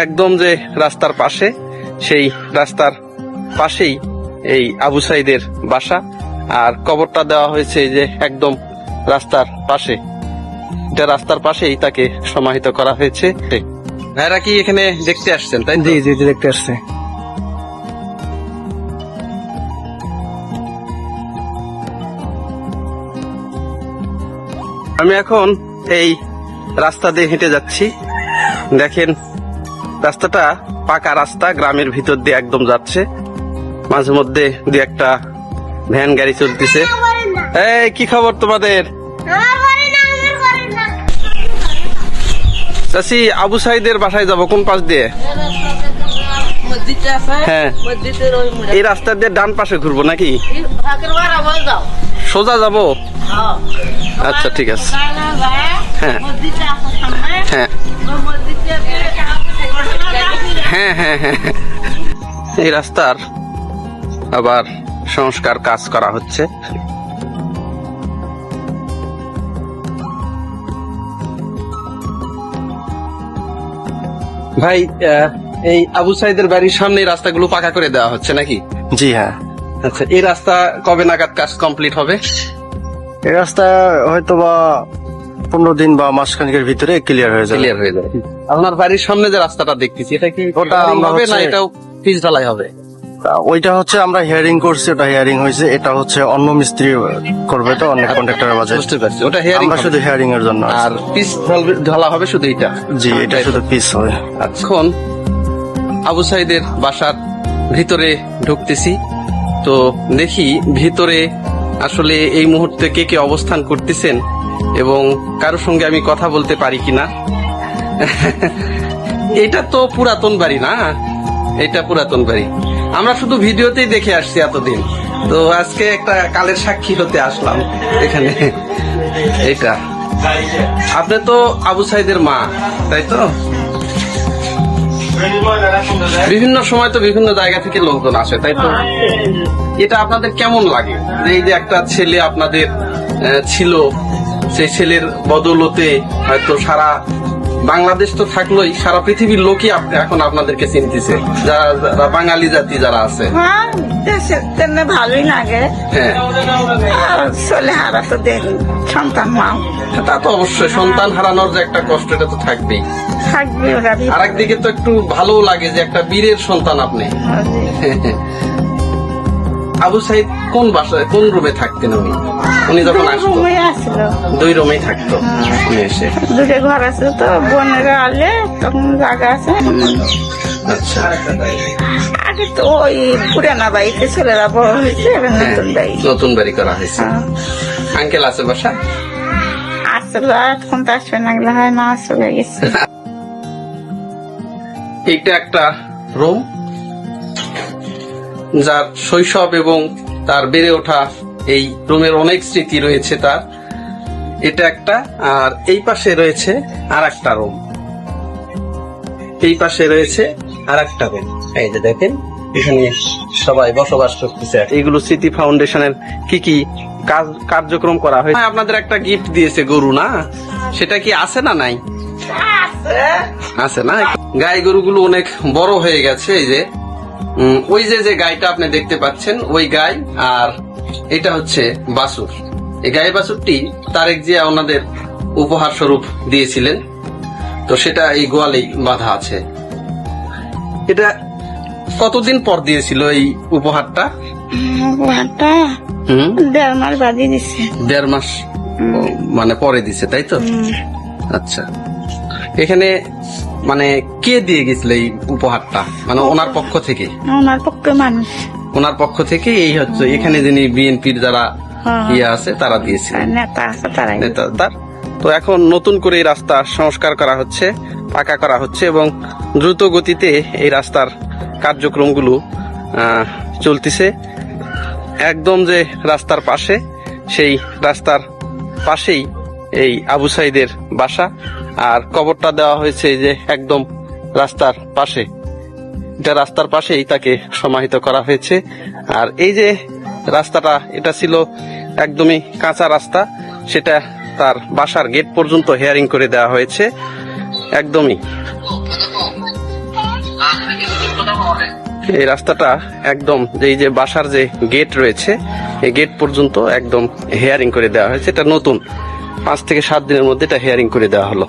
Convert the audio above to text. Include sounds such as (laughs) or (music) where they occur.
একদম যে রাস্তার পাশে সেই রাস্তার পাশেই এই আবু সাইদের বাসা আর কবরটা দেওয়া হয়েছে যে একদম রাস্তার পাশে। এটা রাস্তার পাশেই তাকে সমাহিত করা হয়েছে। ভাইরা কি এখানে দেখতে আসছেন তাই জি জি দেখতে আসছে। আমি এখন এই রাস্তা দিয়ে হেঁটে যাচ্ছি। দেখেন রাস্তাটা পাকা রাস্তা, গ্রামের ভিতর দিয়ে একদম যাচ্ছে মাঝে মধ্যে দু একটা ভ্যান গাড়ি চলতেছে এই, কি খবর তোমাদের চাষি আবু সাইদের বাসায় যাব, কোন পাশ দিয়ে হ্যাঁ। এই রাস্তা দিয়ে ডান পাশে ঘুরবো নাকি সোজা যাব। আচ্ছা ঠিক আছে। হ্যাঁ। হ্যাঁ হ্যাঁ হ্যাঁ হ্যাঁ এই রাস্তার আবার সংস্কার কাজ করা হচ্ছে। ভাই এই আবু সাইদের বাড়ির সামনে রাস্তাগুলো পাকা করে দেওয়া হচ্ছে নাকি? জি হ্যাঁ। আচ্ছা এই রাস্তা কবে নাগাদ কাজ কমপ্লিট হবে? এই রাস্তা হয়তো বা পনেরো দিন বা মাসখানেকের ভিতরে ক্লিয়ার হয়ে যাবে। ক্লিয়ার হয়ে যাবে। আপনার বাড়ির সামনে যে রাস্তাটা দেখতেছি এটা কি ওটা আমরা হবে না এটাও পিচ ঢালাই হবে? ওইটা হচ্ছে আমরা হিয়ারিং করছি ওটা হিয়ারিং হয়েছে এটা হচ্ছে অন্য মিস্ত্রি করবে তো অনেক কন্ট্রাক্টরের মাঝে বুঝতে পারছি ওটা হেয়ারিং আমরা শুধু হিয়ারিং এর জন্য আর পিস ঢালা হবে শুধু এটা জি এটা শুধু পিস হবে। এখন আবু সাইদের বাসার ভিতরে ঢুকতেছি তো দেখি ভিতরে আসলে এই মুহূর্তে কে কে অবস্থান করতেছেন এবং কারোর সঙ্গে আমি কথা বলতে পারি কিনা? এটা তো পুরাতন বাড়ি না? এটা পুরাতন বাড়ি। আমরা শুধু ভিডিওতেই দেখে আসছি এতদিন। তো আজকে একটা কালের সাক্ষী হতে আসলাম এখানে। এটা। আপনি তো আবু সাইদের মা, তাই তো? বিভিন্ন সময় তো বিভিন্ন জায়গা থেকে লোকজন আসে, তাই তো? এটা আপনাদের কেমন লাগে? যে এই যে একটা ছেলে আপনাদের ছিল, সেই ছেলের বদলতে হয়তো সারা বাংলাদেশ তো থাকলোই সারা পৃথিবীর লোকই এখন আপনাদেরকে চিনতেছে যারা বাঙালি জাতি যারা আছে। হ্যাঁ ভালোই লাগে। হ্যাঁ। চলে হারা তো সন্তান মা তা তো অবশ্যই সন্তান হারানোর যে একটা কষ্ট এটা তো থাকবেই। থাকবে আর একদিকে তো একটু ভালো লাগে যে একটা বীরের সন্তান আপনি। (laughs) আবু সাইদ কোন বাসায় কোন রুমে থাকতেন উনি? উনি যখন আসতো আসলো। দুই রুমেই থাকতো উনি এসে। দুটো ঘর আছে তো বোনেরা আলে তখন জায়গা আছে। আচ্ছা। আগে তো ওই পুরানা বাড়িতে ছেলেরা বড় হয়েছে হ্যাঁ, নতুন বাড়ি। নতুন বাড়ি করা হয়েছে। হ্যাঁ। আঙ্কেল আছে বাসা? আসলে এখন তো আসবে না হয় না চলে গেছে। এইটা একটা রুম যার শৈশব এবং তার বেড়ে ওঠা এই রুমের অনেক স্মৃতি রয়েছে তার। এটা একটা আর এই পাশে রয়েছে আর একটা রুম। এই পাশে রয়েছে আর একটা রুম এই যে দেখেন এখানে সবাই বসবাস করতেছে। এগুলো স্মৃতি ফাউন্ডেশনের কি কি কাজ কার্যক্রম করা হয়েছে? হ্যাঁ, আপনাদের একটা গিফট দিয়েছে গরু না? সেটা কি আছে না নাই? আছে না? গাই গরুগুলো অনেক বড় হয়ে গেছে এই যে। ওই যে যে গাইটা আপনি দেখতে পাচ্ছেন ওই গাই আর এটা হচ্ছে বাসুর। এই গাই বাসুরটি তারেক জিয়া ওনাদের উপহার স্বরূপ দিয়েছিলেন। তো সেটা এই গোয়ালেই বাঁধা আছে। এটা কতদিন পর দিয়েছিল এই উপহারটা? ঘরটা দেড় মাস বাদি দিছে। দেড় মাস মানে পরে দিছে তাই তো? আচ্ছা। এখানে মানে কে দিয়ে গেছিল এই উপহারটা? মানে ওনার পক্ষ থেকে? ওনার পক্ষে মানুষ। ওনার পক্ষ থেকে এই হচ্ছে এখানে যিনি বিএনপির যারা হ্যাঁ। ইয়ে আছে তারা দিয়েছিলেন নেতা আছে তারাই। নেতা তার। তো এখন নতুন করে এই রাস্তা সংস্কার করা হচ্ছে পাকা করা হচ্ছে এবং দ্রুত গতিতে এই রাস্তার কার্যক্রমগুলো আহ, চলতেছে। একদম যে রাস্তার পাশে সেই রাস্তার পাশেই এই আবু সাইদের বাসা। আর কবরটা দেওয়া হয়েছে যে একদম রাস্তার পাশে। এটা রাস্তার পাশেই তাকে সমাহিত করা হয়েছে। আর এই যে রাস্তাটা, এটা ছিল একদমই কাঁচা রাস্তা। সেটা তার বাসার গেট পর্যন্ত হেয়ারিং করে দেওয়া হয়েছে। একদমই। এই রাস্তাটা একদম এই যে বাসার যে গেট রয়েছে, এই গেট পর্যন্ত একদম হেয়ারিং করে দেওয়া হয়েছে। এটা নতুন। পাঁচ থেকে সাত দিনের মধ্যে এটা হেয়ারিং করে দেওয়া হলো।